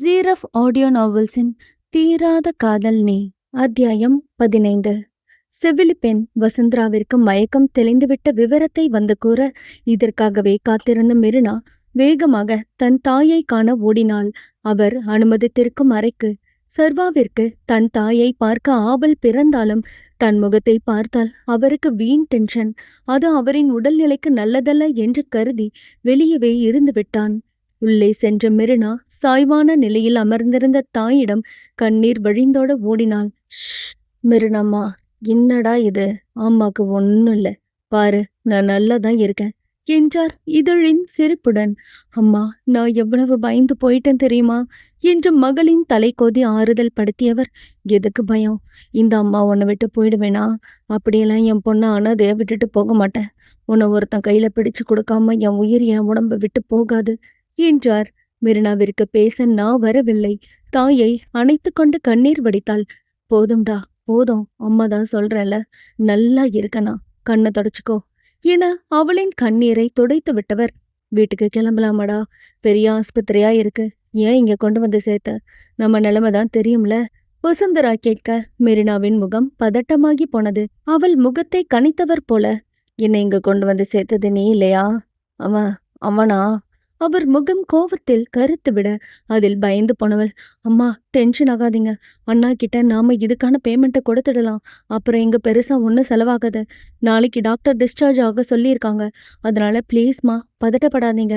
ஜீரஃப் audio நாவல்ஸின் தீராத காதல் நீ. அத்தியாயம் பதினைந்து. செவிலி பெண் வசுந்தராவிற்கு மயக்கம் தெளிந்துவிட்ட விவரத்தை வந்து கூற இதற்காகவே காத்திருந்த மெரினா வேகமாக தன் தாயை காண ஓடினாள். அவர் அனுமதித்திருக்கும் அறைக்கு சர்வாவிற்கு தன் தாயை பார்க்க ஆவல் பிறந்தாலும் தன் முகத்தை பார்த்தால் அவருக்கு வீண் டென்ஷன். அது அவரின் உடல்நிலைக்கு நல்லதல்ல என்று கருதி வெளியவே இருந்து விட்டான். உள்ளே சென்ற மெரினா சாய்வான நிலையில் அமர்ந்திருந்த தாயிடம் கண்ணீர் வழிந்தோட ஓடினாள். ஷ் மெரினாம்மா என்னடா இது? அம்மாக்கு ஒன்னும் இல்ல. பாரு நான் நல்லா தான் இருக்கேன் என்றார் இதழின் சிரிப்புடன். அம்மா நான் எவ்வளவு பயந்து போயிட்டேன் தெரியுமா? என்று மகளின் தலை ஆறுதல் படுத்தியவர். எதுக்கு பயம்? இந்த அம்மா உன்னை விட்டு போயிடுவேனா? அப்படியெல்லாம் என் பொண்ணை அனாதையை விட்டுட்டு போக மாட்டேன். உன்னை ஒருத்தன் கையில பிடிச்சு கொடுக்காம என் உயிர் என் உடம்ப விட்டு போகாது. என்றார். மிருனாவிற்கு பேச நான் வரவில்லை. தாயை அணைத்து கொண்டு கண்ணீர் வடித்தாள். போதும்டா போதும். அம்மா தான் சொல்றேன்ல. நல்லா இருக்கனா கண்ணை தொடச்சுக்கோ. என அவளின் கண்ணீரை துடைத்து விட்டவர். வீட்டுக்கு கிளம்பலாமாடா? பெரிய ஆஸ்பத்திரியா இருக்கு. ஏன் இங்க கொண்டு வந்து சேர்த்த? நம்ம நிலைமை தான் தெரியும்ல. வசுந்தரா கேட்க மெரினாவின் முகம் பதட்டமாகி போனது. அவள் முகத்தை கனித்தவர் போல என்னை இங்க கொண்டு வந்து சேர்த்தது நீ இல்லையா? அவன் அவனா? அவர் முகம் கோவத்தில் கருத்து விட அதில் பயந்து போனவள். அம்மா டென்ஷன் ஆகாதீங்க. அண்ணா கிட்ட நாம இதுக்கான பேமெண்ட்டை கொடுத்துடலாம். அப்புறம் இங்கே பெருசா ஒன்றும் செலவாகாது. நாளைக்கு டாக்டர் டிஸ்சார்ஜ் ஆக சொல்லியிருக்காங்க. அதனால ப்ளீஸ்மா பதட்டப்படாதீங்க.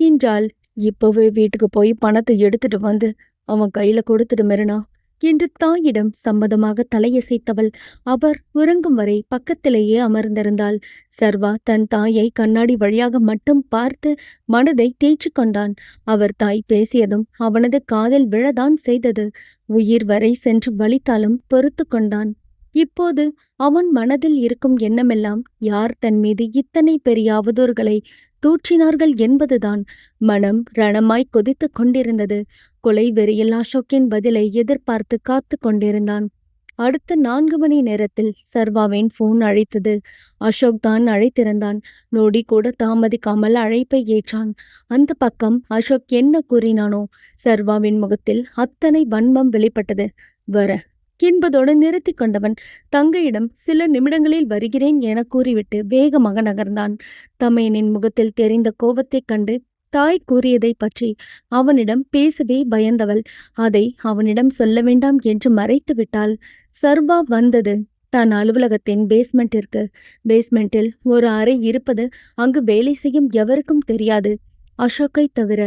என்றால் இப்போவே வீட்டுக்கு போய் பணத்தை எடுத்துட்டு வந்து அவன் கையில கொடுத்துட்டு மெரினா. என்று தாயிடம் சம்மதமாக தலையசைத்தவள். அவர் உறங்கும் வரை பக்கத்திலேயே அமர்ந்திருந்தாள். சர்வா தன் தாயை கண்ணாடி வழியாக மட்டும் பார்த்து மனதை தேய்ச்சி கொண்டான். அவர் தாய் பேசியதும் அவனது காதில் விழதான் செய்தது. உயிர் வரை சென்று வலித்தாலும் பொறுத்து கொண்டான். இப்போது அவன் மனதில் இருக்கும் எண்ணமெல்லாம் யார் தன் மீது இத்தனை பெரிய அவதூறுகளை தூற்றினார்கள் என்பதுதான். மனம் ரணமாய் கொதித்து கொண்டிருந்தது. கொலை வெறியில் அசோக்கின் பதிலை எதிர்பார்த்து காத்து கொண்டிருந்தான். அடுத்த நான்கு மணி நேரத்தில் சர்வாவின் போன் அழைத்தது. அசோக் தான் அழைத்திருந்தான். நொடி கூட தாமதிக்காமல் அழைப்பை ஏற்றான். அந்த பக்கம் அசோக் என்ன கூறினானோ? சர்வாவின் முகத்தில் அத்தனை வன்மம் வெளிப்பட்டது. வர. என்பதோடு நிறுத்தி கொண்டவன் தங்கையிடம் சில நிமிடங்களில் வருகிறேன் என கூறிவிட்டு வேகமாக நகர்ந்தான். தமையனின் முகத்தில் தெரிந்த கோபத்தைக் கண்டு தாய் கூறியதை பற்றி அவனிடம் பேசவே பயந்தவள். அதை அவனிடம் சொல்ல வேண்டாம் என்று மறைத்து விட்டாள். சர்வா வந்தது. தன் அலுவலகத்தின் பேஸ்மெண்டிற்கு பேஸ்மெண்டில் ஒரு அறை இருப்பது அங்கு வேலை செய்யும் எவருக்கும் தெரியாது. அசோக்கை தவிர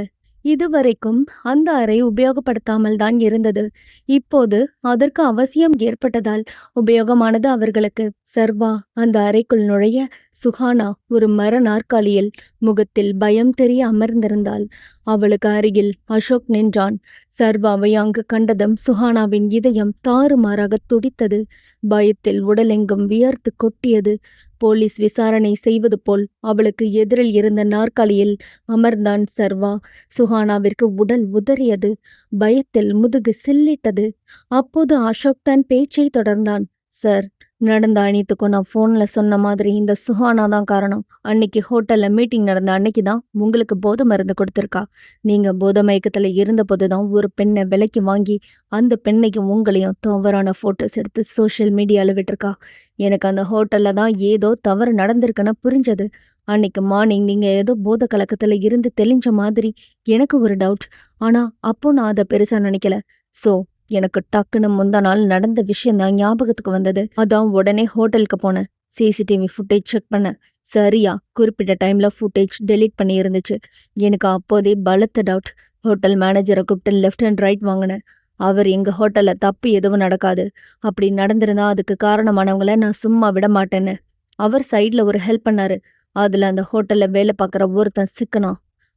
இதுவரைக்கும் அந்த அறை உபயோகப்படுத்தாமல் தான் இருந்தது. இப்போது அதற்கு அவசியம் ஏற்பட்டதால் உபயோகமானது அவர்களுக்கு. சர்வா அந்த அறைக்குள் நுழைய சுஹானா ஒரு மர நாற்காலியில் முகத்தில் பயம் தெரிய அமர்ந்திருந்தாள். அவளுக்கு அருகில் அசோக் நின்றான். சர்வாவை அங்கு கண்டதும் சுஹானாவின் இதயம் தாறுமாறாக துடித்தது. பயத்தில் உடலெங்கும் வியர்த்து கொட்டியது. போலீஸ் விசாரணை செய்வது போல் அவளுக்கு எதிரில் இருந்த நாற்காலியில் அமர்ந்தான் சர்வா. சுஹானாவிற்கு உடல் உதறியது. பயத்தில் முதுகு சில்லிட்டது. அப்போது அசோக் தன் பேச்சை தொடர்ந்தான். சார் நடந்த அனைத்துக்கும் நான் ஃபோனில் சொன்ன மாதிரி இந்த சுஹானா தான் காரணம். அன்னைக்கு ஹோட்டலில் மீட்டிங் நடந்த அன்னைக்கு தான் உங்களுக்கு போதை மருந்து கொடுத்துருக்கா. நீங்கள் போதை மயக்கத்தில் இருந்தபோது தான் ஒரு பெண்ணை விலைக்கு வாங்கி அந்த பெண்ணையும் உங்களையும் தவறான ஃபோட்டோஸ் எடுத்து சோஷியல் மீடியாவில் விட்டுருக்கா. எனக்கு அந்த ஹோட்டலில் தான் ஏதோ தவறு நடந்திருக்குன்னு புரிஞ்சது. அன்னைக்கு மார்னிங் நீங்கள் ஏதோ போத கலக்கத்தில் இருந்து தெளிஞ்ச மாதிரி எனக்கு ஒரு டவுட் ஆனால் அப்போ நான் அதை பெருசாக நினைக்கல. ஸோ எனக்கு டக்குன்னு முந்தா நாள் நடந்த விஷயம் தான் ஞாபகத்துக்கு வந்தது. அதான் உடனே ஹோட்டலுக்கு போனேன். சிசிடிவி ஃபுட்டேஜ் செக் பண்ணேன். சரியா குறிப்பிட்ட டைம்ல ஃபுட்டேஜ் டெலீட் பண்ணி இருந்துச்சு எனக்கு அப்போதே பலத்த டவுட் ஹோட்டல் மேனேஜரை கூப்பிட்டு லெஃப்ட் அண்ட் ரைட் வாங்கினேன். அவர் எங்கள் ஹோட்டலில் தப்பு எதுவும் நடக்காது. அப்படி நடந்திருந்தா அதுக்கு காரணமானவங்கள நான் சும்மா விட மாட்டேன்னு. அவர் சைடில் ஒரு ஹெல்ப் பண்ணாரு. அதில் அந்த ஹோட்டலில் வேலை பார்க்குற ஒருத்தன் சிக்கனான்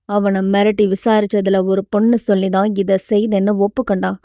அவனை மிரட்டி விசாரிச்சதுல ஒரு பொண்ணு சொல்லி தான் இதை செய்தேன்னு ஒப்புக்கண்டான்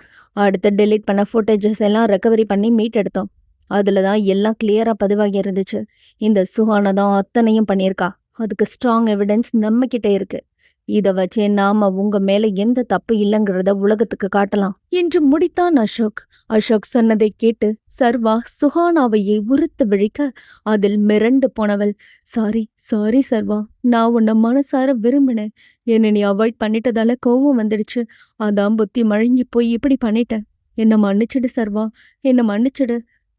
அடுத்து டெலீட் பண்ண ஃபுட்டேஜஸ் எல்லாம் ரெக்கவரி பண்ணி மீட் எடுத்தோம் அதில் தான் எல்லாம் கிளியராக பதிவாகி இருந்துச்சு. இந்த சுஹானா தான் அத்தனையும் பண்ணியிருக்கா. அதுக்கு ஸ்ட்ராங் எவிடன்ஸ் நம்மக்கிட்டே இருக்குது இத வச்சே நாம உங்க மேல எந்த தப்பு இல்லைங்கிறத உலகத்துக்கு காட்டலாம் என்று முடித்தான் அசோக். அசோக் சொன்னதை கேட்டு சர்வா சுஹானாவையே உறுத்து விழிக்க அதில் மிரண்டு போனவள் சாரி சாரி சர்வா நான் உன்னை மனசார விரும்பினேன். என்னை நீ அவாய்ட் பண்ணிட்டதால கோவம் வந்துடுச்சு. அதான் புத்தி மழுங்கி போய் இப்படி பண்ணிட்டேன். என்ன மன்னிச்சிடு சர்வா என்ன மன்னிச்சிடு.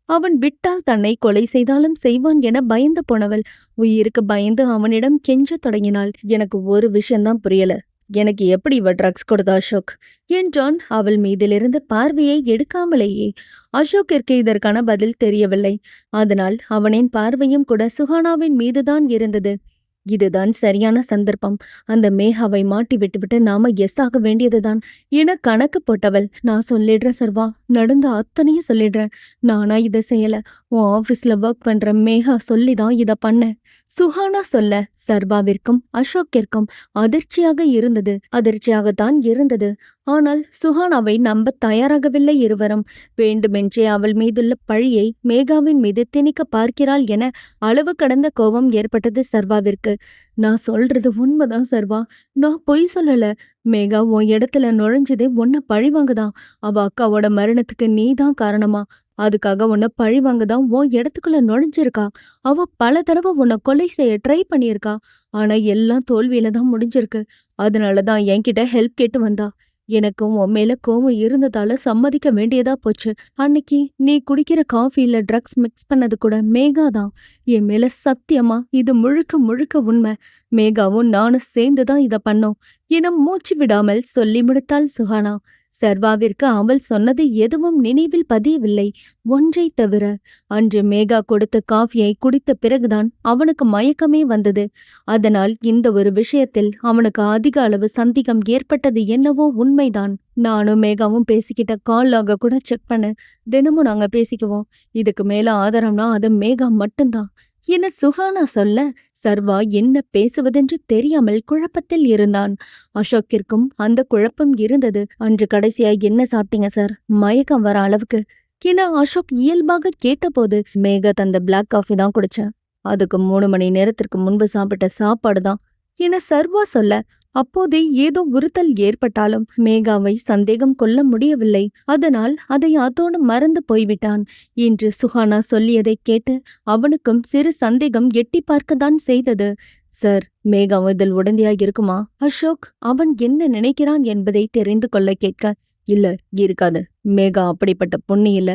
அவன் விட்டால் தன்னை கொலை செய்தாலும் செய்வான் என பயந்து போனவள். உயிருக்கு பயந்து அவனிடம் கெஞ்சத் தொடங்கினாள். எனக்கு ஒரு விஷயம்தான் புரியல. எனக்கு எப்படி இவ ட்ரக்ஸ் கொடுத்தா அசோக்? என்றான். அவள் மீதிலிருந்து பார்வையை எடுக்காமலேயே. அசோக்கிற்கு இதற்கான பதில் தெரியவில்லை. அதனால் அவனின் பார்வையும் கூட சுஹானாவின் மீதுதான் இருந்தது. இதுதான் சரியான சந்தர்ப்பம். அந்த மேகாவை மாட்டி விட்டுவிட்டு நாம எஸ் ஆக வேண்டியதுதான். என கணக்கு போட்டவள் நான் சொல்லிடுறேன் சர்வா. நடந்த அத்தனையும் சொல்லிடுறேன். நானா இதை செய்யல. உன் ஆபீஸ்ல ஒர்க் பண்ற மேகா சொல்லிதான் இதை பண்ணேன் சுஹானா சொல்ல சர்வாவிற்கும் அசோக்கிற்கும் அதிர்ச்சியாக இருந்தது. அதிர்ச்சியாகத்தான் இருந்தது. ஆனால் சுஹானாவை நம்ப தயாராகவில்லை இருவரும். வேண்டுமென்றே அவள் மீதுள்ள பழியை மேகாவின் மீது திணிக்க பார்க்கிறாள் என அளவு கடந்த கோபம் ஏற்பட்டது சர்வாவிற்கு. நான் சொல்றது உண்மைதான் சர்வா. நான் பொய் சொல்லல. மேகா உன் இடத்துல நுழைஞ்சதே உன்னை பழிவாங்கதான் அவ அக்காவோட மரணத்துக்கு நீதான் காரணமா? அதுக்காக உன்னை பழிவாங்கதான் உன் இடத்துக்குள்ள நுழைஞ்சிருக்கா? அவ பல தடவை உன்னை கொலை செய்ய ட்ரை பண்ணியிருக்கா. ஆனா எல்லாம் தோல்வியில தான் முடிஞ்சிருக்கு. அதனாலதான் என்கிட்ட ஹெல்ப் கேட்டு வந்தா. எனக்கும் உன் மேல கோவம் இருந்ததால சம்மதிக்க வேண்டியதா போச்சு. அன்னைக்கு நீ குடிக்கிற காஃபில ட்ரக்ஸ் மிக்ஸ் பண்ணது கூட மேகா தான். என் மேல சத்தியமா இது முழுக்க முழுக்க உண்மை. மேகாவும் நானும் சேர்ந்து தான் இதை பண்ணோம். என மூச்சு விடாமல் சொல்லி முடித்தாள் சுஹானா. சர்வாவிற்கு அவள் சொன்னது எதுவும் நினைவில் பதியவில்லை. ஒன்றை தவிர அன்று மேகா கொடுத்த காஃபியை குடித்த பிறகுதான் அவனுக்கு மயக்கமே வந்தது. அதனால் இந்த ஒரு விஷயத்தில் அவனுக்கு அதிக அளவு சந்தேகம் ஏற்பட்டது என்னவோ உண்மைதான். நானும் மேகாவும் பேசிக்கிட்ட கால் கூட செக் பண்ண. தினமும் நாங்க பேசிக்குவோம். இதுக்கு மேல ஆதாரம்னா அது மேகா மட்டும்தான். என சுஹானா சொல்ல சர்வா என்ன பேசுவதென்று தெரியாமல் குழப்பத்தில் இருந்தான். அசோக்கிற்கும் அந்த குழப்பம் இருந்தது. அன்று கடைசியா என்ன சாப்பிட்டீங்க சார்? மயக்கம் வர அளவுக்கு. என அசோக் இயல்பாக கேட்டபோது மேகா தந்த பிளாக் காஃபி தான் குடிச்சேன். அதுக்கு மூணு மணி நேரத்திற்கு முன்பு சாப்பிட்ட சாப்பாடு தான். என சர்வா சொல்ல அப்போதே ஏதோ உறுத்தல் ஏற்பட்டாலும் மேகாவை சந்தேகம் கொள்ள முடியவில்லை. அதனால் அதை அதோடு மறந்து போய்விட்டான். என்று சுஹானா சொல்லியதைக் கேட்டு அவனுக்கும் சிறு சந்தேகம் எட்டி பார்க்கத்தான் செய்தது. சார் மேகா இதில் உடந்தையா இருக்குமா? அசோக் அவன் என்ன நினைக்கிறான் என்பதை தெரிந்து கொள்ள கேட்க இல்ல இருக்காது. மேகா அப்படிப்பட்ட பொண்ணு இல்ல.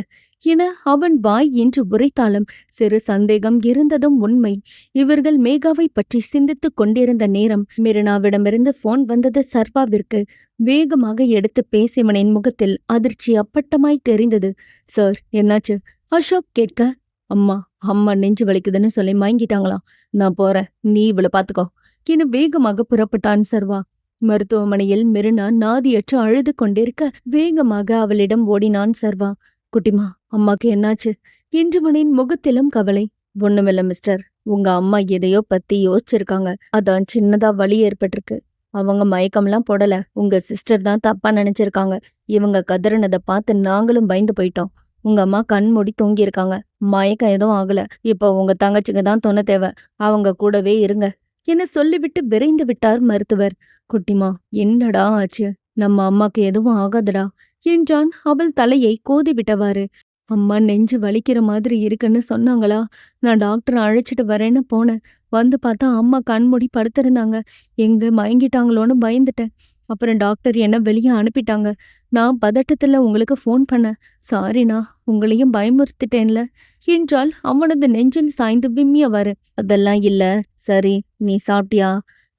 என அவன் வாய் என்று உரைத்தாலும் சிறு சந்தேகம் இருந்ததும் உண்மை. இவர்கள் மேகாவை பற்றி சிந்தித்துக் கொண்டிருந்த நேரம் மிருனாவிடமிருந்து போன் வந்தது சர்வாவிற்கு. வேகமாக எடுத்து பேசியவனின் முகத்தில் அதிர்ச்சி அப்பட்டமாய் தெரிந்தது. சார் என்னாச்சு? அசோக் கேட்க அம்மா அம்மா நெஞ்சு வலிக்குதுன்னு சொல்லி மயங்கிட்டாங்களா? நான் போறேன். நீ இவளை பாத்துக்கோ என வேகமாக புறப்பட்டான் சர்வா. மருத்துவமனையில் மிருனா நாதியற்று அழுது கொண்டிருக்க வேகமாக அவளிடம் ஓடினான் சர்வா. குட்டிமா அம்மாக்கு என்னாச்சு இன்றுவனின் முகத்திலும் கவலை. ஒண்ணுமில்ல மிஸ்டர். உங்க அம்மா எதையோ பத்தி யோசிச்சிருக்காங்க. அதான் சின்னதா வலி ஏற்பட்டிருக்கு. அவங்க மயக்கம்லாம் போடல. உங்க சிஸ்டர் தான் தப்பா நினைச்சிருக்காங்க. இவங்க கதறினதை பார்த்து நாங்களும் பயந்து போயிட்டோம். உங்க அம்மா கண் மூடி தூங்கியிருக்காங்க. மயக்கம் எதுவும் ஆகல. இப்போ உங்க தங்கச்சிக்கு தான் துணை தேவை. அவங்க கூடவே இருங்க. என சொல்லிவிட்டு விரைந்து விட்டார் மருத்துவர். குட்டிமா என்னடா ஆச்சு? நம்ம அம்மாக்கு எதுவும் ஆகாதடா என்றான் அவள் தலையை கோதி விட்டவாறு. அம்மா நெஞ்சு வலிக்கிற மாதிரி இருக்குன்னு சொன்னாங்களா? நான் டாக்டர் அழைச்சிட்டு வரேன்னு போனேன். வந்து பார்த்தா அம்மா கண்மூடி படுத்திருந்தாங்க. எங்க மயங்கிட்டாங்களோன்னு பயந்துட்டேன். அப்புறம் டாக்டர் என்ன வெளியே அனுப்பிட்டாங்க. நான் பதட்டத்துல உங்களுக்கு ஃபோன் பண்ணேன். சாரிண்ணா உங்களையும் பயமுறுத்திட்டேன்ல. என்றால் அவனது நெஞ்சில் சாய்ந்து விம்மியவாறு அதெல்லாம் இல்ல. சரி நீ சாப்பிட்டியா?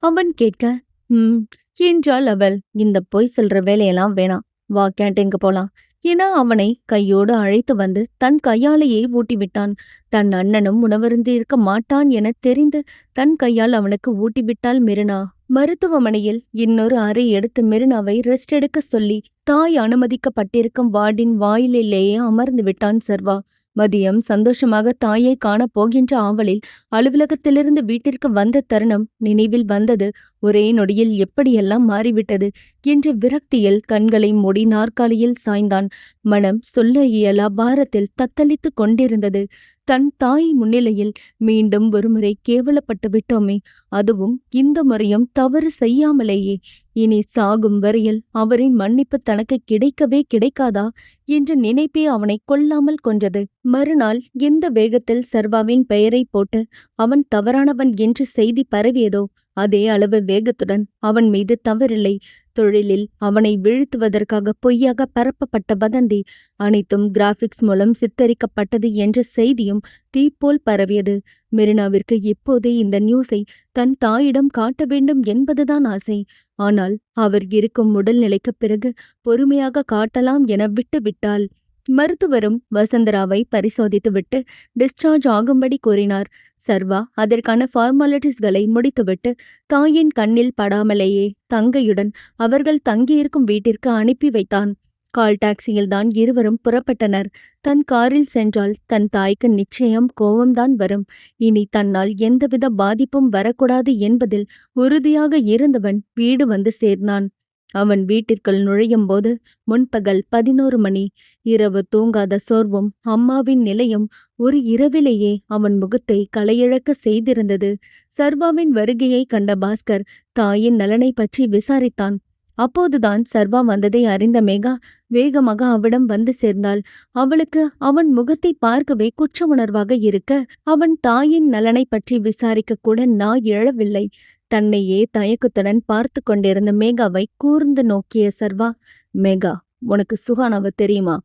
அவன் கேட்க ம். என்றாள் அவள். இந்த பொய் சொல்ற வேலையெல்லாம் வேணாம். வா கேன்டீனுக்கு போலாம். என அவனை கையோடு அழைத்து வந்து தன் கையாலேயே ஊட்டிவிட்டான். தன் அண்ணனும் உணவருந்திருக்க மாட்டான் என தெரிந்து தன் கையால் அவனுக்கு ஊட்டிவிட்டாள் மிருனா. மருத்துவமனையில் இன்னொரு அறை எடுத்து மெரினாவை ரெஸ்ட் எடுக்க சொல்லி தாய் அனுமதிக்கப்பட்டிருக்கும் வார்டின் வாயிலிலேயே அமர்ந்து விட்டான் சர்வா. மதியம் சந்தோஷமாக தாயை காணப் போகின்ற ஆவலில் அலுவலகத்திலிருந்து வீட்டிற்கு வந்த தருணம் நினைவில் வந்தது. ஒரே நொடியில் எப்படியெல்லாம் மாறிவிட்டது? என்று விரக்தியில் கண்களை மூடி நாற்காலியில் சாய்ந்தான். மனம் சொல்ல இயலா பாரத்தில் தத்தளித்துக் கொண்டிருந்தது. தன் தாய் முன்னிலையில் மீண்டும் ஒருமுறை கேவலப்பட்டு விட்டோமே அதுவும் இந்த முறையும் தவறு செய்யாமலேயே. இனி சாகும் வரையில் அவரின் மன்னிப்பு தனக்கு கிடைக்கவே கிடைக்காதா என்ற நினைப்பே அவனை கொல்லாமல் கொன்றது. மறுநாள் எந்த வேகத்தில் சர்வாவின் பெயரை போட்டு அவன் தவறானவன் என்று செய்தி பரவியதோ அதே அளவு வேகத்துடன் அவன் மீது தவறில்லை. தொழிலில் அவனை வீழ்த்துவதற்காக பொய்யாக பரப்பப்பட்ட வதந்தி அனைத்தும் கிராஃபிக்ஸ் மூலம் சித்தரிக்கப்பட்டது என்ற செய்தியும் தீப்போல் பரவியது. மெரினாவிற்கு இப்போதே இந்த நியூஸை தன் தாயிடம் காட்ட வேண்டும் என்பதுதான் ஆசை. ஆனால் அவர் இருக்கும் உடல்நிலைக்குப் பிறகு பொறுமையாக காட்டலாம் என விட்டுவிட்டாள். மருத்துவரும் வசந்தராவை பரிசோதித்துவிட்டு டிஸ்சார்ஜ் ஆகும்படி கூறினார். சர்வா அதற்கான ஃபார்மாலிட்டிஸ்களை முடித்துவிட்டு தாயின் கண்ணில் படாமலேயே தங்கையுடன் அவர்கள் தங்கியிருக்கும் வீட்டிற்கு அனுப்பி வைத்தான். கால் டாக்ஸியில்தான் இருவரும் புறப்பட்டனர். தன் காரில் சென்றால் தன் தாய்க்கு நிச்சயம் கோபம்தான் வரும். இனி தன்னால் எந்தவித பாதிப்பும் வரக்கூடாது என்பதில் உறுதியாக இருந்தவன் வீடு வந்து சேர்ந்தான். அவன் வீட்டிற்குள் நுழையும் போது முன்பகல் பதினோரு மணி. இரவு தூங்காத சோர்வும் அம்மாவின் நிலையும் ஒரு இரவிலேயே அவன் முகத்தை களையிழக்க செய்திருந்தது. சர்வாவின் வருகையை கண்ட பாஸ்கர் தாயின் நலனை பற்றி விசாரித்தான். அப்போதுதான் சர்வா வந்ததை அறிந்த மேகா வேகமாக அவளிடம் வந்து சேர்ந்தாள். அவளுக்கு அவன் முகத்தை பார்க்கவே குற்ற உணர்வாக இருக்க அவன் தாயின் நலனை பற்றி விசாரிக்க கூட நாய் எழவில்லை. தன்னையே தயக்கத்துடன் பார்த்து கொண்டிருந்த மேகாவை கூர்ந்து நோக்கிய சர்வா மேகா உனக்கு சுகானாவை தெரியுமா?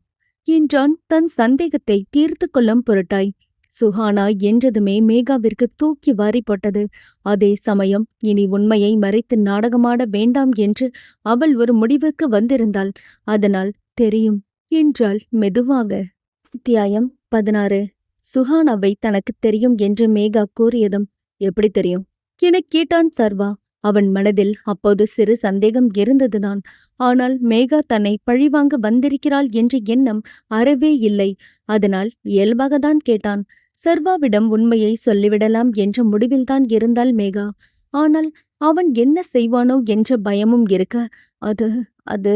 என்றான். தன் சந்தேகத்தை தீர்த்து கொள்ளும் பொருட்டாய். சுஹானா என்றதுமே மேகாவிற்கு தூக்கி வாரி போட்டது அதே சமயம் இனி உண்மையை மறைத்து நாடகமாட வேண்டாம் என்று அவள் ஒரு முடிவுக்கு வந்திருந்தாள். அதனால் தெரியும் என்றாள் மெதுவாக. அத்தியாயம் பதினாறு. சுஹானாவை தனக்கு தெரியும் என்று மேகா கூறியதும் எப்படி தெரியும்? எனக் கேட்டான் சர்வா. அவன் மனதில் அப்போது சிறு சந்தேகம் இருந்ததுதான். ஆனால் மேகா தன்னை பழிவாங்க வந்திருக்கிறாள் என்ற எண்ணம் அறவே இல்லை. அதனால் இயல்பாகத்தான் கேட்டான். சர்வாவிடம் உண்மையை சொல்லிவிடலாம் என்ற முடிவில்தான் இருந்தாள் மேகா. ஆனால் அவன் என்ன செய்வானோ என்ற பயமும் இருக்க அது அது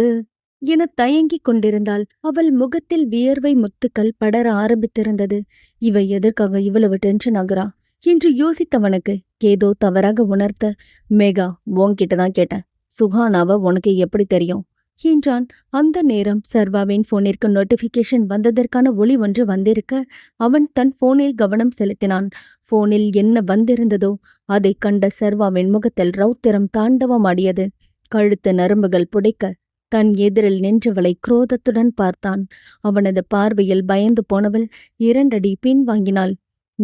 என தயங்கிக் கொண்டிருந்தாள். அவள் முகத்தில் வியர்வை முத்துக்கள் படர ஆரம்பித்திருந்தது. இவை எதற்காக இவ்வளவு டென்ஷன் ஆகிறா? என்று யோசித்தவனுக்கு ஏதோ தவறாக உணர்த்த மேகா உன்கிட்ட தான் கேட்டேன். சுகானாவ உனக்கு எப்படி தெரியும்? என்றான். அந்த நேரம் சர்வாவின் போனிற்கு நோட்டிபிகேஷன் வந்ததற்கான ஒளி ஒன்று வந்திருக்க அவன் தன் போனில் கவனம் செலுத்தினான். போனில் என்ன வந்திருந்ததோ அதைக் கண்ட சர்வாவின் முகத்தில் ரௌத்திரம் தாண்டவமாடியது கழுத்து நரம்புகள் புடைக்க தன் எதிரில் நின்றவளை குரோதத்துடன் பார்த்தான். அவனது பார்வையில் பயந்து போனவள் இரண்டடி பின்வாங்கினாள்.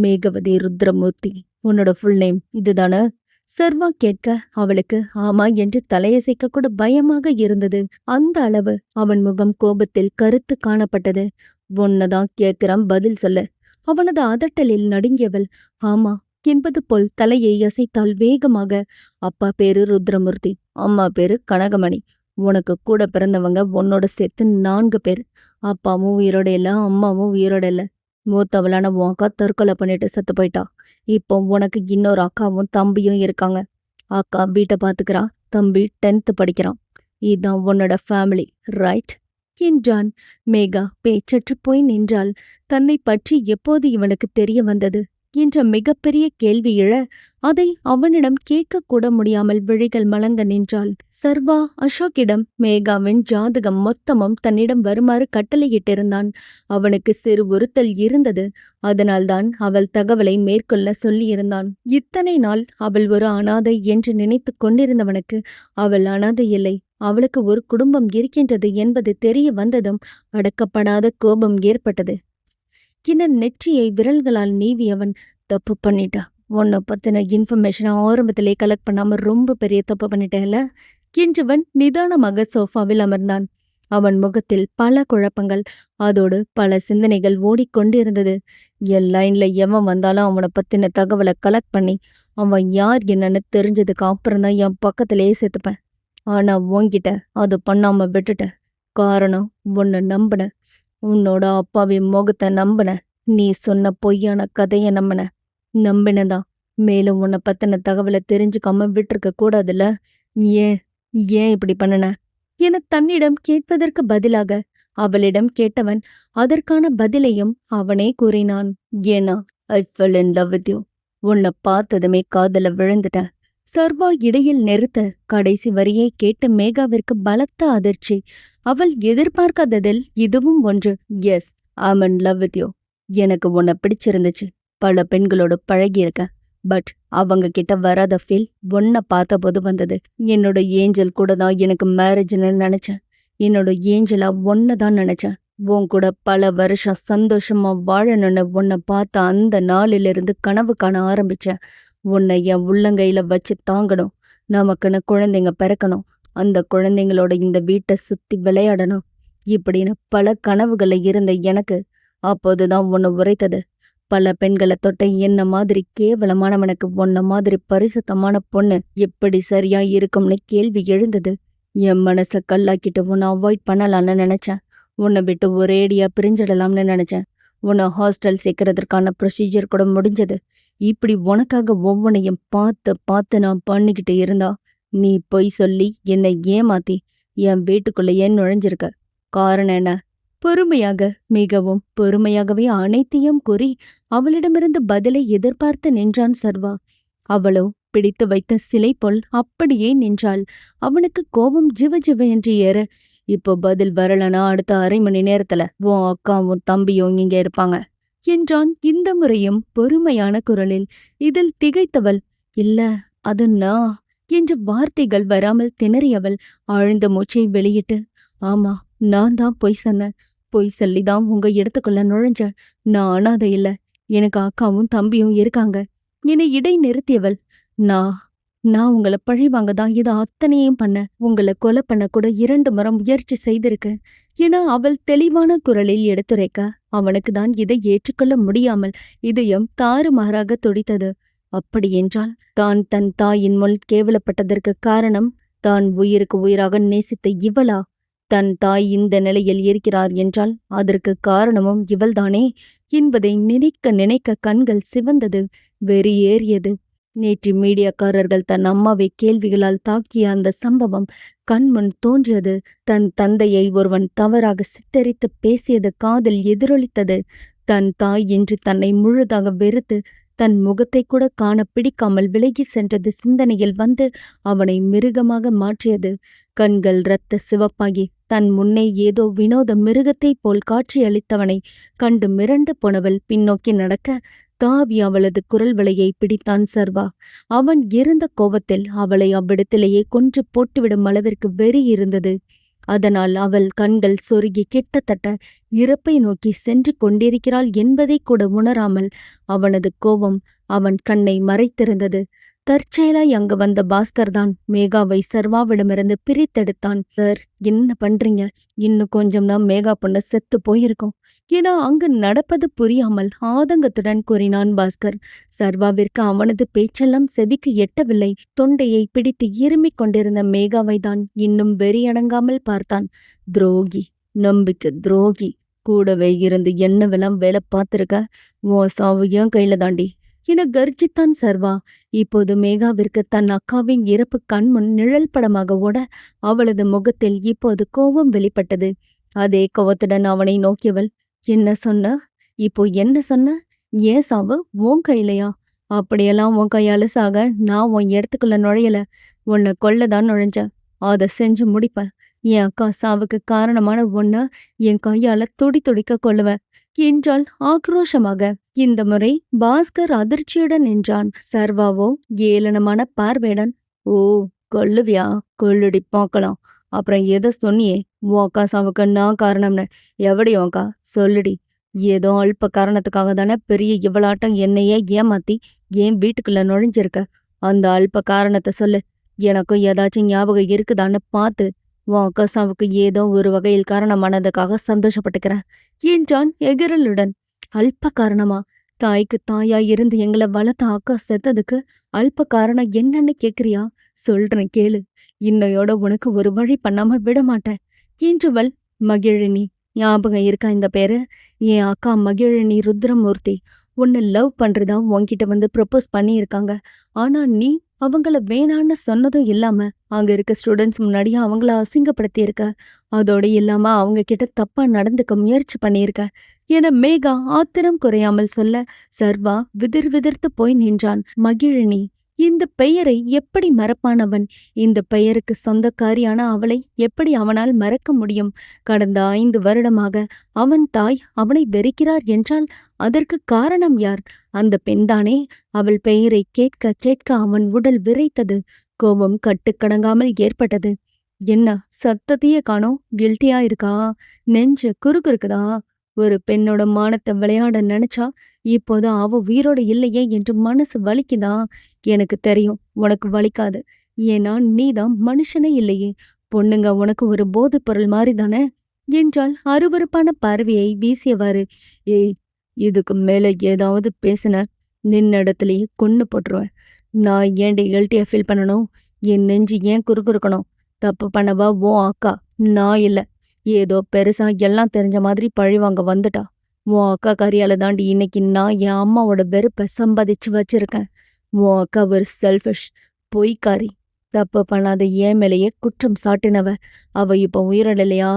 மேகவதி ருத்ரமூர்த்தி. உன்னோட ஃபுல் நேம் இதுதானே? சர்வா கேட்க அவளுக்கு ஆமா என்று தலையசைக்க கூட பயமாக இருந்தது. அந்த அளவு அவன் முகம் கோபத்தில் கருத்து காணப்பட்டது. உன்னதான் கேட்கிறான் பதில் சொல்ல. அவனது அதட்டலில் நடுங்கியவள் ஆமா என்பது போல் தலையை அசைத்தால் வேகமாக. அப்பா பேரு ருத்ரமூர்த்தி அம்மா பேரு கனகமணி. உனக்கு கூட பிறந்தவங்க உன்னோட சேர்த்து நான்கு பேர். அப்பாவும் உயிரோட இல்ல அம்மாவும் உயிரோட இல்லை. மூத்தவளான உன் அக்கா தற்கொலை பண்ணிட்டு செத்து போயிட்டா. இப்போ உனக்கு இன்னொரு அக்காவும் தம்பியும் இருக்காங்க. அக்கா வீட்டை பாத்துக்கிறா தம்பி டென்த்து படிக்கிறான். இதுதான் உன்னோட ஃபேமிலி ரைட் என்றான். மேகா பேச்சற்று போய் நின்றாள். தன்னை பற்றி எப்போது இவனுக்கு தெரிய வந்தது? என்ற மிகப்பெரிய கேள்வி எழ அதை அவனிடம் கேட்கக்கூட முடியாமல் விழிகள் மலங்க நின்றாள். சர்வா அசோக்கிடம் மேகாவின் ஜாதகம் மொத்தமும் தன்னிடம் வருமாறு கட்டளையிட்டிருந்தான். அவனுக்கு சிறு உறுத்தல் இருந்தது. அதனால்தான் அவள் தகவலை மேற்கொள்ள சொல்லியிருந்தான். இத்தனை நாள் அவள் ஒரு அனாதை என்று நினைத்து கொண்டிருந்தவனுக்கு அவள் அனாதை இல்லை. அவளுக்கு ஒரு குடும்பம் இருக்கின்றது என்பது தெரிய வந்ததும் அடக்கப்படாத கோபம் ஏற்பட்டது. கிணர் நெற்றியை விரல்களால் நீவி அவன் தப்பு பண்ணிட்டா. உன்னை பற்றின இன்ஃபர்மேஷனை ஆரம்பத்திலே கலெக்ட் பண்ணாமல் ரொம்ப பெரிய தப்பு பண்ணிட்டேன்ல? என்றவன் நிதானமாக சோஃபாவில் அமர்ந்தான். அவன் முகத்தில் பல குழப்பங்கள் அதோடு பல சிந்தனைகள் ஓடிக்கொண்டிருந்தது. என் லைன்ல எவன் வந்தாலும் அவனை பத்தின தகவலை கலெக்ட் பண்ணி அவன் யார் என்னன்னு தெரிஞ்சதுக்கு அப்புறம் தான் என் பக்கத்திலேயே சேர்த்துப்பேன். ஆனா உன்கிட்ட அது பண்ணாம விட்டுட்ட காரணம் உன்னை நம்பின உன்னோட அப்பாவின் முகத்தை நம்பின. நீ சொன்ன பொய்யான கதையை நம்பின. நம்பினதான் மேலும் உன்னை பத்தின தகவலை தெரிஞ்சுக்காம விட்டுருக்க கூடாதுல்ல? ஏன்? ஏன் இப்படி பண்ணன? என தன்னிடம் கேட்பதற்கு பதிலாக அவளிடம் கேட்டவன் அதற்கான பதிலையும் அவனே கூறினான். ஏனா I fell in love with you உன்னை பார்த்ததுமே காதல விழுந்துட்டேன் சர்வா இடையில் நிறுத்த கடைசி வரியை கேட்டு மேகாவிற்கு பலத்த அதிர்ச்சி. அவள் எதிர்பார்க்காததில் இதுவும் ஒன்று. Yes I'm in love with you எனக்கு உன்னை பிடிச்சிருந்துச்சு. பல பெண்களோட பழகியிருக்கேன் பட் அவங்க கிட்ட வராத ஃபீல் உன்னை பார்த்தபோது வந்தது. என்னோட ஏஞ்சல் கூட தான் எனக்கு மேரேஜ்னு நினைச்சேன். என்னோட ஏஞ்சலா ஒன்னை தான் நினைச்சேன். உன் கூட பல வருஷம் சந்தோஷமா வாழணும்னு உன்னை பார்த்த அந்த நாளிலிருந்து கனவு காண ஆரம்பிச்சேன். உன்னை என் உள்ளங்கையில வச்சு தாங்கணும். நமக்குன்னு குழந்தைங்க பிறக்கணும். அந்த குழந்தைங்களோட இந்த வீட்டை சுத்தி விளையாடணும் இப்படின்னு பல கனவுகளை இருந்த எனக்கு அப்போதுதான் ஒன்று உரைத்தது. பல பெண்களை தொட்ட என்ன மாதிரி கேவலமானவனுக்கு ஒன்ன மாதிரி பரிசுத்தமான பொண்ணு எப்படி சரியா இருக்கும்னு கேள்வி எழுந்தது. என் மனசை கல்லாக்கிட்டு உன்னை அவாய்ட் பண்ணலான்னு நினைச்சேன். உன்னை விட்டு ஒரேடியா பிரிஞ்சிடலாம்னு நினைச்சேன். உன்னை ஹாஸ்டல் சேர்க்கறதுக்கான ப்ரொசீஜர் கூட முடிஞ்சது. இப்படி உனக்காக ஒவ்வொன்றையும் பார்த்து பார்த்து நான் பண்ணிக்கிட்டு இருந்தா நீ பொய் சொல்லி என்னை ஏமாத்தி என் வீட்டுக்குள்ளேயே நுழைஞ்சிருக்க? காரணம் என்ன? பொறுமையாக மிகவும் பொறுமையாகவே அனைத்தையும் கூறி அவளிடமிருந்து பதிலை எதிர்பார்த்து நின்றான் சர்வா. அவளோ பிடித்து வைத்த சிலை போல் அப்படியே நின்றாள். அவனுக்கு கோபம் ஜிவ ஜிவ என்று ஏற இப்போ பதில் வரலனா அடுத்த அரை மணி நேரத்துல உன் அக்காவும் தம்பியும் இங்க இருப்பாங்க என்றான் இந்த முறையும் பொறுமையான குரலில். இதில் திகைத்தவள் இல்ல அது நான் என்று வார்த்தைகள் வராமல் திணறியவள் ஆழ்ந்த மூச்சை வெளியிட்டு ஆமா நான் தான் பொய் சொன்னேன். பொய் சொல்லிதான் உங்க இடத்துக்குள்ள நுழைஞ்ச. நான் அனாதை இல்ல. எனக்கு அக்காவும் தம்பியும் இருக்காங்க. என்னை இடை நிறுத்தியவள் நான் நான் உங்களை பழிவாங்க தான் இதை அத்தனையும் பண்ண உங்களை கொலை பண்ண கூட இரண்டு முறை முயற்சி செய்திருக்கேன் என அவள் தெளிவான குரலில் எடுத்துரைக்க அவனுக்கு தான் இதை ஏற்றுக்கொள்ள முடியாமல் இதயம் தாறுமாறாக துடித்தது. அப்படியென்றால் தான் தன் தாயின் முன் கேவலப்பட்டதற்கு காரணம் தான் உயிருக்கு உயிராக நேசித்த இவளா? தன் தாய் இந்த நிலையில் இருக்கிறார் என்றால் அதற்கு காரணமும் இவள்தானே என்பதை நினைக்க நினைக்க கண்கள் சிவந்தது வெறி ஏறியது. நேற்று மீடியாக்காரர்கள் தன் அம்மாவை கேள்விகளால் தாக்கிய அந்த சம்பவம் கண்முன் தோன்றியது. தன் தந்தையை ஒருவன் தவறாக சித்தரித்து பேசியது காதில் எதிரொலித்தது. தன் தாய் என்று தன்னை முழுதாக வெறுத்து தன் முகத்தை கூட காண பிடிக்காமல் விலகி சென்றது சிந்தனையில் வந்து அவனை மிருகமாக மாற்றியது. கண்கள் இரத்த சிவப்பாகி தன் முன்னே ஏதோ வினோத மிருகத்தைப் போல் காட்சியளித்தவனை கண்டு மிரண்டு போனவள் பின்னோக்கி நடக்க தாவி அவளது குரல் விலையை பிடித்தான் சர்வா. அவன் இருந்த கோவத்தில் அவளை அவ்விடத்திலேயே கொன்று போட்டுவிடும் அளவிற்கு வெறி இருந்தது. அதனால் அவள் கண்கள் சொருகி கிட்டத்தட்ட இறப்பை நோக்கி சென்று கொண்டிருக்கிறாள் என்பதை கூட உணராமல் அவனது கோபம் அவன் கண்ணை மறைத்திருந்தது. தற்செயலாய் அங்கு வந்த பாஸ்கர் தான் மேகாவை சர்வாவிடமிருந்து பிரித்தெடுத்தான். சார் என்ன பண்றீங்க? இன்னும் கொஞ்சம் மேகா பொண்ணு செத்து போயிருக்கோம். ஏன்னா அங்கு நடப்பது புரியாமல் ஆதங்கத்துடன் கூறினான் பாஸ்கர். சர்வாவிற்கு அவனது பேச்செல்லாம் செவிக்கு எட்டவில்லை. தொண்டையை பிடித்து இருமிக் கொண்டிருந்த மேகாவை தான் இன்னும் வெறியடங்காமல் பார்த்தான். துரோகி நம்பிக்கை துரோகி. கூடவே இருந்து என்னவெல்லாம் வேலை பார்த்துருக்க? உன் சாவு என் கையில தாண்டி. என கர்ஜித்தான் சர்வா. இப்போது மேகாவிற்கு தன் அக்காவின் இறப்பு கண்முன் நிழல் படமாக ஓட அவளது முகத்தில் இப்போது கோபம் வெளிப்பட்டது. அதே கோவத்துடன் அவனை நோக்கியவள் என்ன சொன்ன? இப்போ என்ன சொன்ன? ஏன் சாவு? உன் கையிலையா? அப்படியெல்லாம் உன் கையால சாக நான் உன் இடத்துக்குள்ள நுழையல. உன்னை கொல்லதான் நுழைஞ்சேன் அதை செஞ்சு முடிப்பேன் என் அக்கா சாவுக்கு காரணமான ஒன்ன என் கையால துடி துடிக்க கொள்ளுவேன் என்றாள் ஆக்ரோஷமாக. இந்த முறை பாஸ்கர் அதிர்ச்சியுடன் நின்றான். சர்வாவோ ஏளனமான பார்வையுடன் ஓ கொல்லுவியா? கொள்ளுடி பார்க்கலாம். அப்புறம் எதை சொன்னியே? உக்கா அக்கா சாவுக்கு நான் காரணம்னு. எவடி உக்கா சொல்லுடி. ஏதோ அல்ப காரணத்துக்காக தானே பெரிய இவ்வளாட்டம் என்னையே ஏமாத்தி ஏன் வீட்டுக்குள்ள நுழைஞ்சிருக்க? அந்த அல்ப காரணத்தை சொல்லு. எனக்கும் ஏதாச்சும் ஞாபகம் இருக்குதான்னு பார்த்து வாகசாவுக்கு ஏதோ ஒரு வகையில் காரணமானதுக்காக சந்தோஷப்பட்டுக்கிறேன் என்றான் எகிரலுடன். அல்ப காரணமா? தாய்க்கு தாயா இருந்து எங்களை வளர்த்த அக்கா செத்ததுக்கு அல்ப காரணம் என்னன்னு கேக்குறியா? சொல்றேன் கேளு. இன்னையோட உனக்கு ஒரு வழி பண்ணாம விட மாட்டேன் என்றுவள். மகிழினி ஞாபகம் இருக்கா இந்த பேரு? என் அக்கா மகிழினி ருத்ரமூர்த்தி. உன்னை லவ் பண்றதா உன்கிட்ட வந்து ப்ரப்போஸ் பண்ணியிருக்காங்க. ஆனா நீ அவங்கள வேணான்னு சொன்னதும் இல்லாம அங்க இருக்க ஸ்டூடெண்ட்ஸ் முன்னாடியே அவங்கள அசிங்கப்படுத்தியிருக்க. அதோட இல்லாம அவங்க கிட்ட தப்பா நடந்துக்க முயற்சி பண்ணியிருக்க. என மேகா ஆத்திரம் குறையாமல் சொல்ல சர்வா விதிர் விதிர்த்து போய் நின்றான். மகிழினி இந்த பெயரை எப்படி மறப்பானவன்? இந்த பெயருக்கு சொந்தக்காரியான அவளை எப்படி அவனால் மறக்க முடியும்? கடந்த ஐந்து வருடமாக அவன் தாய் அவனை வெறுக்கிறார் என்றால் அதற்கு காரணம் யார்? அந்த பெண்தானே? அவள் பெயரை கேட்க கேட்க அவன் உடல் விரைத்தது. கோபம் கட்டுக்கடங்காமல் ஏற்பட்டது. என்ன சத்தத்தையே காணோம்? கில்ட்டியா இருக்கா? நெஞ்சு குறுகுறுக்குதா? ஒரு பெண்ணோட மானத்தை விளையாட நினைச்சா இப்போது அவ உயிரோட இல்லையே என்று மனசு வலிக்குதா? எனக்கு தெரியும் உனக்கு வலிக்காது. ஏன்னா நீதான் மனுஷனே இல்லையே. பொண்ணுங்க உனக்கு ஒரு போதைப் பொருள் மாதிரி தானே என்றால் அருவருப்பான பார்வையை வீசியவாறு. ஏய் இதுக்கு மேலே ஏதாவது பேசின நின்ன இடத்துலையே கொன்னு போட்டுருவேன். நான் ஏன்டி எல்ட்டியா ஃபீல் பண்ணணும்? என் நெஞ்சு ஏன் குறுக்குறுக்கணும் தப்பு பண்ணவா ஓ அக்கா? நான் இல்லை. ஏதோ பெருசாக எல்லாம் தெரிஞ்ச மாதிரி பழிவாங்க வந்துட்டா. உன் அக்கா கரியால தாண்டி இன்னைக்கு நான் என் அம்மாவோட வெறுப்பை சம்பாதிச்சு வச்சிருக்கேன். உன் அக்கா ஒரு செல்ஃபிஷ் பொய்க்காரி. தப்பு பண்ணாத ஏன் மேலேயே குற்றம் சாட்டினவ. அவ இப்போ உயிரிழலையா?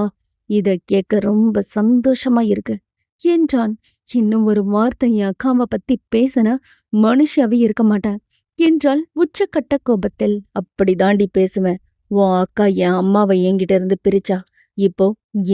இதை கேட்க ரொம்ப சந்தோஷமா இருக்கு. என்றான். இன்னும் ஒரு வார்த்தை என் அக்காவை பத்தி பேசின மனுஷாவே இருக்க மாட்டேன். என்றால் உச்சக்கட்ட கோபத்தில். அப்படி தாண்டி பேசுவேன் உன் அக்கா என் அம்மாவை என்கிட்ட இருந்து பிரிச்சா. இப்போ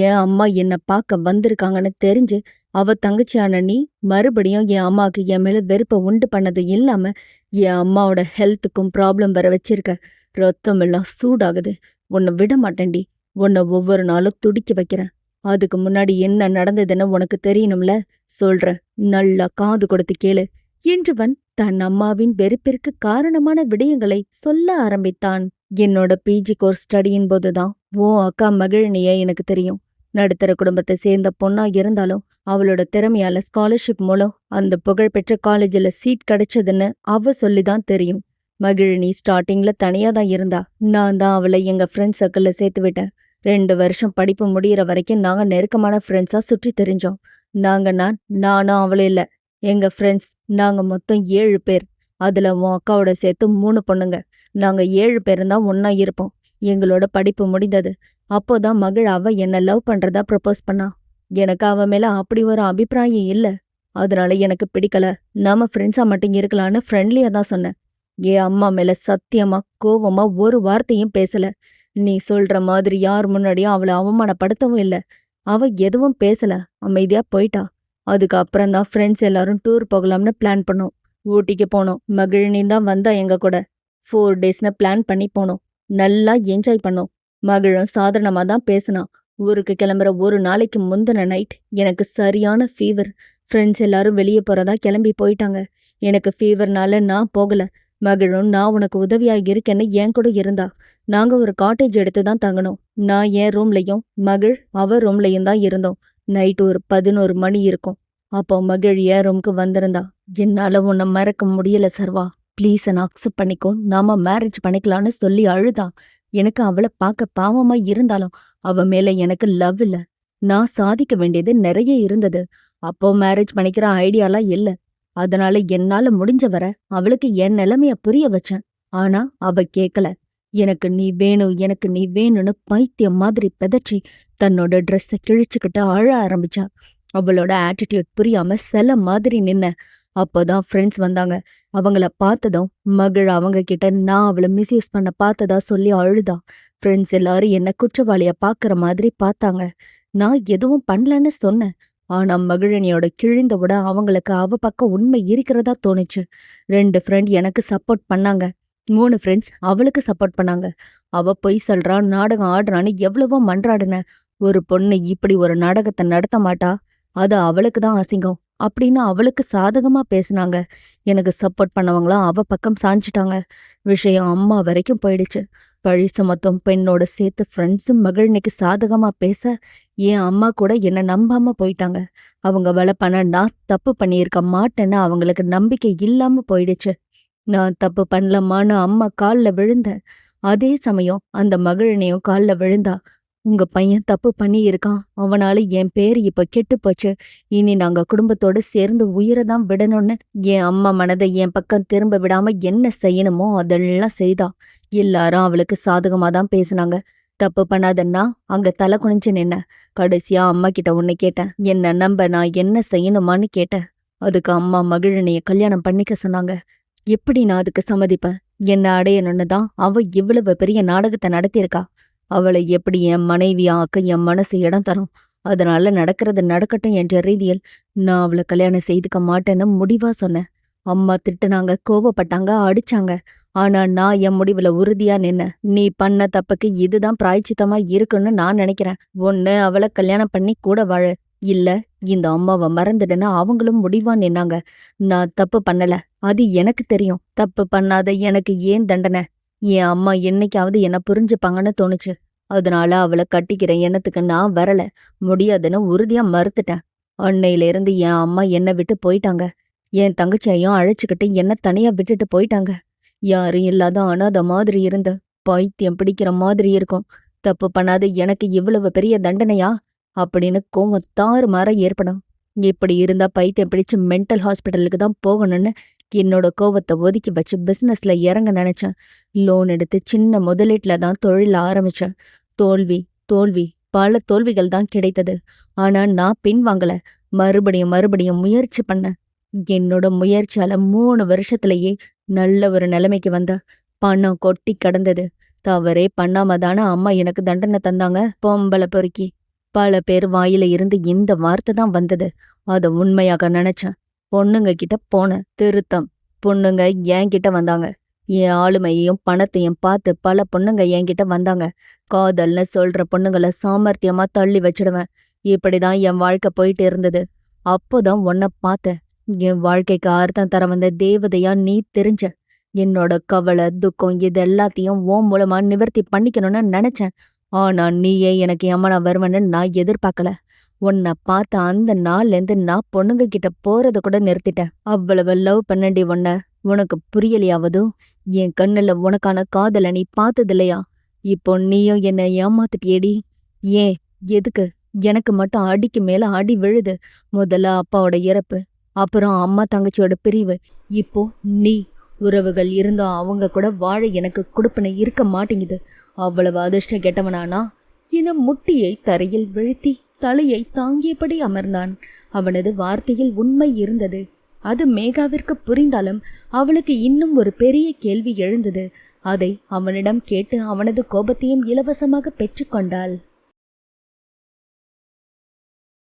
என் அம்மா என்ன பார்க்க வந்திருக்காங்கன்னு தெரிஞ்சு அவ தங்கச்சியான நீ மறுபடியும் என் அம்மாவுக்கு என் மேல வெறுப்பை உண்டு பண்ணது இல்லாம என் அம்மாவோட ஹெல்த்துக்கும் ப்ராப்ளம் வர வச்சிருக்க. ரத்தம் எல்லாம் சூடாகுது. உன்னை விட மாட்டேன்டி. உன்னை ஒவ்வொரு நாளும் துடிக்க வைக்கிறேன். அதுக்கு முன்னாடி என்ன நடந்ததுன்னு உனக்கு தெரியணும்ல? சொல்றேன் நல்லா காது கொடுத்து கேளு. என்றவன் தன் அம்மாவின் வெறுப்பிற்கு காரணமான விடயங்களை சொல்ல ஆரம்பித்தான். என்னோட பிஜி கோர்ஸ் ஸ்டடியின் போதுதான். ஓ அக்கா மகிழினிய எனக்கு தெரியும். நடுத்தர குடும்பத்தை சேர்ந்த பொண்ணா இருந்தாலும் அவளோட திறமையால ஸ்காலர்ஷிப் மூலம் அந்த புகழ்பெற்ற காலேஜில் சீட் கிடைச்சதுன்னு அவ சொல்லிதான் தெரியும். மகிழினி ஸ்டார்டிங்ல தனியா தான் இருந்தா. நான் தான் அவளை எங்க ஃப்ரெண்ட் சர்க்கிளில் சேர்த்து விட்டேன். ரெண்டு வருஷம் படிப்பு முடியிற வரைக்கும் நாங்கள் நெருக்கமான ஃப்ரெண்ட்ஸாக சுற்றி தெரிஞ்சோம். நாங்கள் நான் நானும் அவளும் இல்லை. எங்க ஃப்ரெண்ட்ஸ் நாங்கள் மொத்தம் ஏழு பேர். அதில் உன் அக்காவோட சேர்த்து மூணு பொண்ணுங்க. நாங்கள் ஏழு பேரும் தான் ஒன்றா இருப்போம். எங்களோட படிப்பு முடிந்தது. அப்போதான் மகள் அவ என்னை லவ் பண்றதா ப்ரப்போஸ் பண்ணா. எனக்கு அவ மேல அப்படி ஒரு அபிப்பிராயம் இல்லை. அதனால எனக்கு பிடிக்கல. நாம ஃப்ரெண்ட்ஸா மட்டும் இருக்கலாம்னு ஃப்ரெண்ட்லியாக தான் சொன்னேன். என் அம்மா மேல சத்தியமா கோவமா ஒரு வார்த்தையும் பேசல. நீ சொல்ற மாதிரி யார் முன்னாடியும் அவளை அவமானப்படுத்தவும் இல்லை. அவ எதுவும் பேசல. அமைதியா போயிட்டா. அதுக்கப்புறம் தான் ஃப்ரெண்ட்ஸ் எல்லாரும் டூர் போகலாம்னு பிளான் பண்ணோம். ஊட்டிக்கு போனோம். மகிழினி தான் வந்தா எங்க கூட. ஃபோர் டேஸ்னு பிளான் பண்ணி போனோம். நல்லா என்ஜாய் பண்ணோம். மகிழும் சாதாரணமா தான் பேசினான் ஊருக்கு கிளம்புற ஒரு நாளைக்கு முந்தின நைட் எனக்கு சரியான ஃபீவர் ஃப்ரெண்ட்ஸ் எல்லாரும் வெளியே போறதா கிளம்பி போயிட்டாங்க. எனக்கு ஃபீவர்னால நான் போகலை. மகிழும் நான் உனக்கு உதவியா இருக்கேன்னு என் கூட இருந்தா. நாங்க ஒரு காட்டேஜ் எடுத்து தான் தங்கணும். நான் என் ரூம்லயும் மகிழ் அவ ரூம்லயும் தான் இருந்தோம். நைட் ஒரு பதினோரு மணி இருக்கும். அப்போ மகிழ் என் ரூம்க்கு வந்திருந்தா. என்னால உன்னை மறக்க முடியல சர்வா. ப்ளீஸ் என்ன அக்செப்ட் பண்ணிக்கோ. நாம மேரேஜ் பண்ணிக்கலாம்னு சொல்லி அழுதா. எனக்கு அவளை பார்க்க பாவமா இருந்தாலும் அவ மேல எனக்கு லவ் இல்ல. நான் சாதிக்க வேண்டியது நிறைய இருந்தது. அப்போ மேரேஜ் பண்ணிக்கிற ஐடியாலாம் இல்ல. அதனால என்னால முடிஞ்ச வர அவளுக்கு என் நிலைமைய புரிய வச்சேன். ஆனா அவ கேக்கல. எனக்கு நீ வேணும் எனக்கு நீ வேணும்னு பைத்தியம் மாதிரி பெதச்சி தன்னோட ட்ரெஸ்ஸை கிழிச்சுக்கிட்டு அழ ஆரம்பிச்சா. அவளோட ஆட்டிடியூட் புரியாம செல மாதிரி நின்ன. அப்போதான் ஃப்ரெண்ட்ஸ் வந்தாங்க. அவங்கள பார்த்ததும் மகள் அவங்க கிட்ட நான் அவளை மிஸ்யூஸ் பண்ண பார்த்ததா சொல்லி அழுதா. ஃப்ரெண்ட்ஸ் எல்லாரும் என்ன குற்றவாளிய பாக்குற மாதிரி பார்த்தாங்க. நான் எதுவும் பண்ணலன்னு சொன்னேன். ஆனா மகிழினியோட கிழிந்த விட அவங்களுக்கு அவ பக்கம் உண்மை இருக்கிறதா தோணுச்சு. ரெண்டு ஃப்ரெண்ட் எனக்கு சப்போர்ட் பண்ணாங்க. மூணு ஃப்ரெண்ட்ஸ் அவளுக்கு சப்போர்ட் பண்ணாங்க. அவ பொய் சொல்றான் நாடகம் ஆடுறான்னு எவ்வளவோ மன்றாடுன. ஒரு பொண்ணு இப்படி ஒரு நாடகத்தை நடத்த மாட்டா? அது அவளுக்கு தான் அசிங்கம். அப்படின்னு அவளுக்கு சாதகமா பேசுனாங்க. எனக்கு சப்போர்ட் பண்ணவங்களாம் அவ பக்கம் சாஞ்சிட்டாங்க. விஷயம் அம்மா வரைக்கும் போயிடுச்சு. பழி சுமத்தும் பெண்ணோட சேர்த்து ஃப்ரெண்ட்ஸும் மகிழ்னிக்கு சாதகமா பேச என் அம்மா கூட என்னை நம்பாம போயிட்டாங்க. அவங்க வளப்பன நான் தப்பு பண்ணியிருக்க மாட்டேன்னு அவங்களுக்கு நம்பிக்கை இல்லாம போயிடுச்சு. நான் தப்பு பண்ணலமான்னு அம்மா காலில் விழுந்தேன் அதே சமயம் அந்த மகளினையும் காலில் விழுந்தா உங்க பையன் தப்பு பண்ணியிருக்கான். அவனால என் பேர் இப்ப கெட்டு போச்சு. இனி நாங்க குடும்பத்தோட சேர்ந்து உயிரை தான் விடணும்னு. என் அம்மா மனதை என் பக்கம் திரும்ப விடாம என்ன செய்யணுமோ அதெல்லாம் செய்தா. எல்லாரும் அவளுக்கு சாதகமாக தான் பேசுனாங்க. தப்பு பண்ணாதன்னா அங்க தலை குனிஞ்சு நின்ன. கடைசியா அம்மா கிட்ட உன்னை கேட்டேன். என்ன நம்ப நான் என்ன செய்யணுமான்னு கேட்டேன். அதுக்கு அம்மா மகிழனைய கல்யாணம் பண்ணிக்க சொன்னாங்க. எப்படி நான் அதுக்கு சம்மதிப்பேன்? என்ன அடையணும்னு தான் அவ இவ்வளவு பெரிய நாடகத்தை நடத்தியிருக்கா. அவளை எப்படி என் மனைவி ஆக்க என் மனசு இடம் தரும்? அதனால நடக்கிறது நடக்கட்டும் என்ற ரீதியில் நான் அவளை கல்யாணம் செய்துக்க மாட்டேன்னு முடிவா சொன்னேன். அம்மா திட்டுனாங்க கோவப்பட்டாங்க அடிச்சாங்க. ஆனா நான் என் முடிவுல உறுதியா நின்ன நீ பண்ண தப்புக்கு இதுதான் பிராய்ச்சித்தமா இருக்குன்னு நான் நினைக்கிறேன். ஒன்னு அவளை கல்யாணம் பண்ணி கூட வாழ. இல்ல இந்த அம்மாவை மறந்துடுன்னு அவங்களும் முடிவா நின்னாங்க. நான் தப்பு பண்ணல. அது எனக்கு தெரியும். தப்பு பண்ணாத எனக்கு ஏன் தண்டனை? என் அம்மா என்னைக்காவது என்ன புரிஞ்சுப்பாங்கன்னு தோணுச்சு. அதனால அவளை கட்டிக்கிற எண்ணத்துக்கு நான் வரல. முடியாதுன்னு உறுதியா மறுத்துட்டேன். அன்னையில இருந்து என் அம்மா என்னை விட்டு போயிட்டாங்க. என் தங்கச்சியையும் அழைச்சுக்கிட்டு என்ன தனியா விட்டுட்டு போயிட்டாங்க. யாரும் இல்லாத அனாத மாதிரி இருந்த? பைத்தியம் பிடிக்கிற மாதிரி இருக்கும். தப்பு பண்ணாத எனக்கு இவ்வளவு பெரிய தண்டனையா? அப்படின்னு கோவம் தாறு மாற ஏற்படும். இப்படி இருந்தா பைத்தியம் பிடிச்சு மென்டல் ஹாஸ்பிட்டலுக்கு தான் போகணும்னு என்னோட கோவத்தை ஒதுக்கி வச்சு பிசினஸ்ல இறங்க நினைச்சேன். லோன் எடுத்து சின்ன முதலீட்டுல தான் தொழில் ஆரம்பிச்சேன். தோல்வி தோல்வி பல தோல்விகள் தான் கிடைத்தது. ஆனா நான் பின்வாங்கல. மறுபடியும் மறுபடியும் முயற்சி பண்ணேன். என்னோட முயற்சியால மூணு வருஷத்துலயே நல்ல ஒரு நிலைமைக்கு வந்த. பணம் கொட்டி கடந்தது. தவறே பண்ணாம தானே அம்மா எனக்கு தண்டனை தந்தாங்க. பொம்பளை பொறுக்கி. பல பேர் வாயில இருந்து இந்த வார்த்தை தான் வந்தது. அத உண்மையாக நினைச்சேன். பொண்ணுங்க கிட்ட போனேன். திருத்தம். பொண்ணுங்க என்கிட்ட வந்தாங்க. என் ஆளுமையையும் பணத்தையும் பார்த்து பல பொண்ணுங்க என்கிட்ட வந்தாங்க. காதல்னு சொல்ற பொண்ணுங்கள சாமர்த்தியமா தள்ளி வச்சிடுவேன். இப்படிதான் என் வாழ்க்கை போயிட்டு இருந்தது. அப்போதான் உன்னை பார்த்தேன். என் வாழ்க்கைக்கு அர்த்தம் தர வந்த தேவதையா நீ தெரிஞ்ச. என்னோட கவலை துக்கம் இது எல்லாத்தையும் உன் மூலமா நிவர்த்தி பண்ணிக்கணும்னு நினைச்சேன். ஆனா நீயே எனக்கு எம்மனா வருவன்னு நான் எதிர்பார்க்கல. உன்னை பார்த்த அந்த நாள்லேருந்து நான் பொண்ணுங்க கிட்ட போறத கூட நிறுத்திட்டேன். அவ்வளவு லவ் பண்ணண்டி உன்ன. உனக்கு புரியலையாவது? என் கண்ணுல உனக்கான காதலை நீ பார்த்தது இல்லையா இப்போ நீயும் என்னை ஏமாத்திட்டியேடி? ஏன்? எதுக்கு? எனக்கு மட்டும் அடிக்கு மேல அடி விழுது. முதல்ல அப்பாவோட இறப்பு அப்புறம் அம்மா தங்கச்சியோட பிரிவு. இப்போ நீ உறவுகள் இருந்தும் அவங்க கூட வாழ எனக்கு கொடுப்பனை இருக்க மாட்டேங்குது. அவ்வளவு அதிர்ஷ்டம் கெட்டவனானா என முட்டியை தரையில் வீழ்த்தி தலையை தாங்கியபடி அமர்ந்தான். அவனது வார்த்தையில் உண்மை இருந்தது. அது மேகாவிற்கு புரிந்தாலும் அவளுக்கு இன்னும் ஒரு பெரிய கேள்வி எழுந்தது. அதை அவனிடம் கேட்டு அவனது கோபத்தையும் இலவசமாக பெற்றுக்கொண்டாள்.